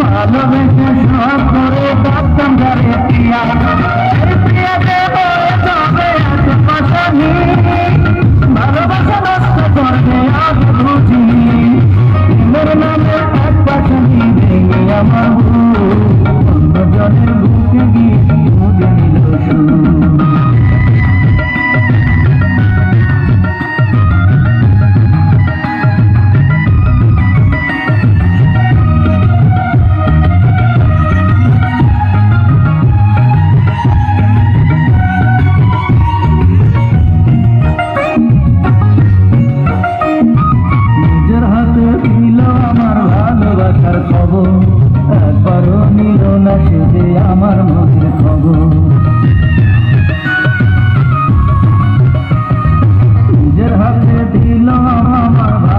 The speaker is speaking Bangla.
ভালোবেসে সব করে কাঁদতাম যারে প্রিয়া সেই প্রিয়াতে হয়ে যাবে পাশানি ভালোবাসা নষ্ট করবে আজ বুঝি। প্রেমের নামে এক পাশানি ভেঙে আমার অন্য জনের বুকে গিয়ে বুঝে নিল সুর দিল আমার